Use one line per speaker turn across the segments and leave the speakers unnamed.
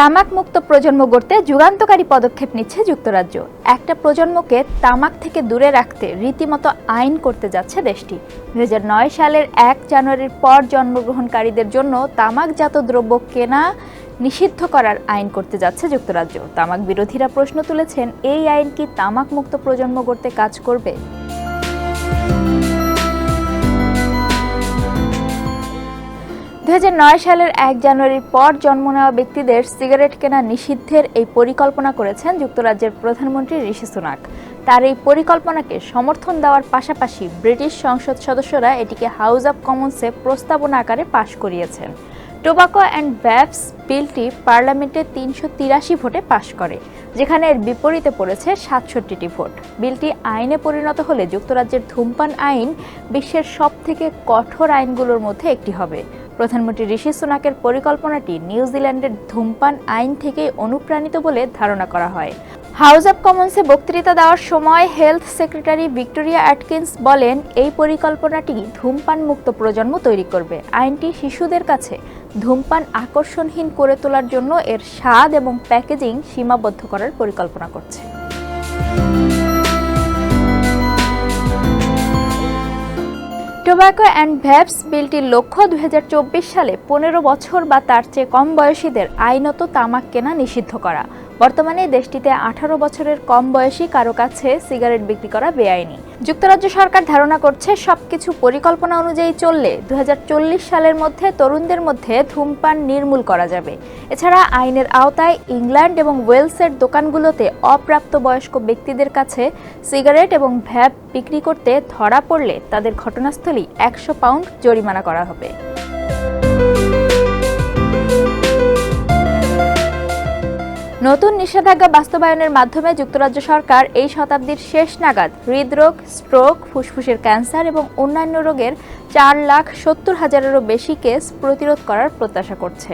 তামাক মুক্ত প্রজন্ম গড়তে যুগান্তকারী পদক্ষেপ নিচ্ছে যুক্তরাজ্য। একটা প্রজন্মকে তামাক থেকে দূরে রাখতে রীতিমতো আইন করতে যাচ্ছে দেশটি। দু হাজার নয় সালের এক জানুয়ারির পর জন্মগ্রহণকারীদের জন্য তামাকজাত দ্রব্য কেনা নিষিদ্ধ করার আইন করতে যাচ্ছে যুক্তরাজ্য। তামাক বিরোধীরা প্রশ্ন তুলেছেন, এই আইন কি তামাক মুক্ত প্রজন্ম গড়তে কাজ করবে? দুই হাজার নয় সালের এক জানুয়ারির পর জন্ম নেওয়া ব্যক্তিদের সিগারেট কেনা নিষিদ্ধের এই পরিকল্পনা করেছেন যুক্তরাজ্যের প্রধানমন্ত্রী ঋষি সুনাক। তার এই পরিকল্পনাকে সমর্থন দেওয়ার পাশাপাশি ব্রিটিশ সংসদ সদস্যরা এটিকে হাউস অব কমন্সে প্রস্তাবনা আকারে পাশ করিয়েছেন। টোবাকো অ্যান্ড ব্যাপস বিলটি পার্লামেন্টে তিনশো তিরাশি ভোটে পাশ করে, যেখানে এর বিপরীতে পড়েছে সাতষট্টিটি ভোট। বিলটি আইনে পরিণত হলে যুক্তরাজ্যের ধূমপান আইন বিশ্বের সবথেকে কঠোর আইনগুলোর মধ্যে একটি হবে। প্রধানমন্ত্রী ঋষি সুনাকের পরিকল্পনাটি নিউজিল্যান্ডের ধূমপান আইন থেকে অনুপ্রাণিত বলে ধারণা করা হয়। হাউস অব কমন্সে বক্তৃতা দেওয়ার সময় হেলথ সেক্রেটারি ভিক্টোরিয়া অ্যাটকিন্স বলেন, এই পরিকল্পনাটি ধূমপান মুক্ত প্রজন্ম তৈরি করবে। আইনটি শিশুদের কাছে ধূমপান আকর্ষণহীন করে তোলার জন্য এর স্বাদ এবং প্যাকেজিং সীমাবদ্ধ করার পরিকল্পনা করছে। টোব্যাকো অ্যান্ড ভ্যাপস বিলটির লক্ষ্য দু হাজার চব্বিশ সালে পনেরো বছর বা তার চেয়ে কম বয়সীদের আইনত তামাক কেনা নিষিদ্ধ করা। বর্তমানে দেশটিতে আঠারো বছরের কম বয়সী কারও কাছে সিগারেট বিক্রি করা বেআইনি। যুক্তরাজ্য সরকার ধারণা করছে সবকিছু পরিকল্পনা অনুযায়ী চললে দু হাজার চল্লিশ সালের মধ্যে তরুণদের মধ্যে ধূমপান নির্মূল করা যাবে। এছাড়া আইনের আওতায় ইংল্যান্ড এবং ওয়েলসের দোকানগুলোতে অপ্রাপ্তবয়স্ক ব্যক্তিদের কাছে সিগারেট এবং ভ্যাপ বিক্রি করতে ধরা পড়লে তাদের ঘটনাস্থলেই একশো পাউন্ড জরিমানা করা হবে। নতুন নিষেধাজ্ঞা বাস্তবায়নের মাধ্যমে যুক্তরাজ্য সরকার এই শতাব্দীর শেষ নাগাদ হৃদরোগ, স্ট্রোক, ফুসফুসের ক্যান্সার এবং অন্যান্য রোগের চার লাখ সত্তর হাজারেরও বেশি কেস প্রতিরোধ করার প্রত্যাশা করছে।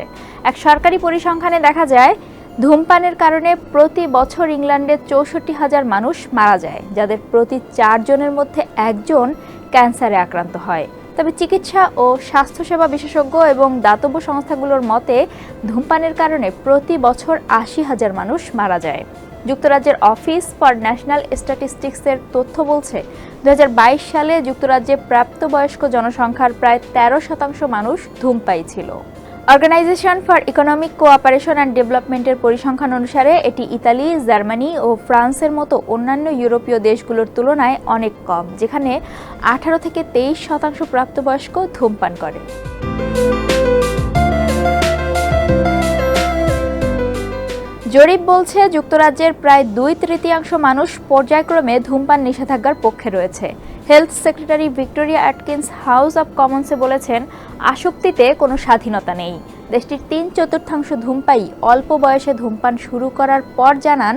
এক সরকারি পরিসংখ্যানে দেখা যায়, ধূমপানের কারণে প্রতি বছর ইংল্যান্ডে চৌষট্টি হাজার মানুষ মারা যায়, যাদের প্রতি চারজনের মধ্যে একজন ক্যান্সারে আক্রান্ত হয়। তবে চিকিৎসা ও স্বাস্থ্যসেবা বিশেষজ্ঞ এবং দাতব্য সংস্থাগুলোর মতে, ধূমপানের কারণে প্রতি বছর আশি হাজার মানুষ মারা যায়। যুক্তরাজ্যের অফিস ফর ন্যাশনাল স্ট্যাটিস্টিক্সের তথ্য বলছে দু হাজার বাইশ সালে যুক্তরাজ্যে প্রাপ্তবয়স্ক জনসংখ্যার প্রায় তেরো শতাংশ মানুষ ধূমপাই ছিল। Organisation for economic cooperation and ডেভেলপমেন্টের পরিসংখ্যান অনুসারে, এটি ইতালি, জার্মানি ও ফ্রান্সের মতো অন্যান্য ইউরোপীয় দেশগুলোর তুলনায় অনেক কম, যেখানে আঠারো থেকে তেইশ শতাংশ প্রাপ্তবয়স্ক ধূমপান করে। জরিপ বলছে, যুক্তরাজ্যের প্রায় দুই তৃতীয়াংশ মানুষ পর্যায়ক্রমে ধূমপান নিষেধাজ্ঞার পক্ষে রয়েছে। Health secretary Victoria Atkins House of কমন্সে বলেছেন, আসক্তিতে কোনো স্বাধীনতা নেই। দেশটির তিন চতুর্থাংশ ধূমপায়ী অল্প বয়সে ধূমপান শুরু করার পর জানান,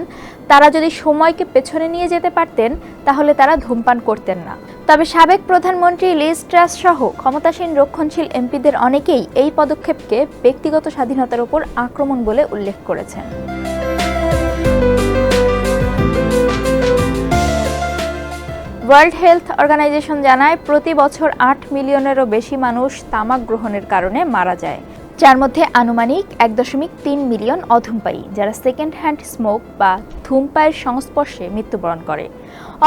তারা যদি সময়কে পেছনে নিয়ে যেতে পারতেন, তাহলে তারা ধূমপান করতেন না। তবে সাবেক প্রধানমন্ত্রী লিজ ট্রাস সহ ক্ষমতাসীন রক্ষণশীল এমপিদের অনেকেই এই পদক্ষেপকে ব্যক্তিগত স্বাধীনতার উপর আক্রমণ বলে উল্লেখ করেছেন। ওয়ার্ল্ড হেলথ অর্গানাইজেশন জানায়, প্রতি বছর আট মিলিয়নেরও বেশি মানুষ তামাক গ্রহণের কারণে মারা যায়। যার মধ্যে আনুমানিক এক দশমিক তিন মিলিয়ন অধূমপায়ী, যারা সেকেন্ড হ্যান্ড স্মোক বা ধূমপায়ের সংস্পর্শে মৃত্যুবরণ করে।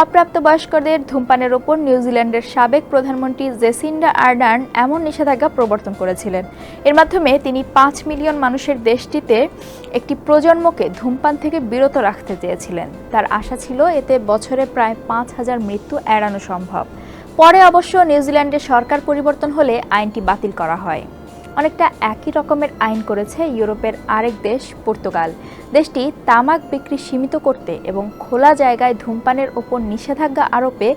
অপ্রাপ্তবয়স্কদের ধূমপানের ওপর নিউজিল্যান্ডের সাবেক প্রধানমন্ত্রী জেসিন্ডা আর্ডার্ন এমন নিষেধাজ্ঞা প্রবর্তন করেছিলেন। এর মাধ্যমে তিনি পাঁচ মিলিয়ন মানুষের দেশটিতে একটি প্রজন্মকে ধূমপান থেকে বিরত রাখতে চেয়েছিলেন। তার আশা ছিল এতে বছরে প্রায় পাঁচ হাজার মৃত্যু এড়ানো সম্ভব। পরে অবশ্য নিউজিল্যান্ডের সরকার পরিবর্তন হলে আইনটি বাতিল করা হয়। অনেকটা একই রকমের আইন করেছে ইউরোপের আরেক দেশ, পর্তুগাল। দেশটি তামাক বিক্রি সীমিত করতে এবং খোলা জায়গায় ধূমপানের ওপর নিষেধাজ্ঞা আরোপে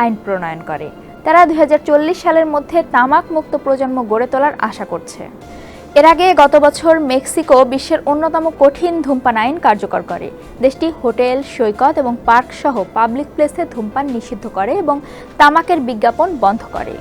আইন প্রণয়ন করে। তারা দু হাজার চল্লিশ সালের মধ্যে তামাক মুক্ত প্রজন্ম গড়ে তোলার আশা করছে। এর আগে গত বছর মেক্সিকো বিশ্বের অন্যতম কঠিন ধূমপান আইন কার্যকর করে। দেশটি হোটেল, সৈকত এবং পার্ক সহ পাবলিক প্লেসে ধূমপান নিষিদ্ধ করে এবং তামাকের বিজ্ঞাপন বন্ধ করে।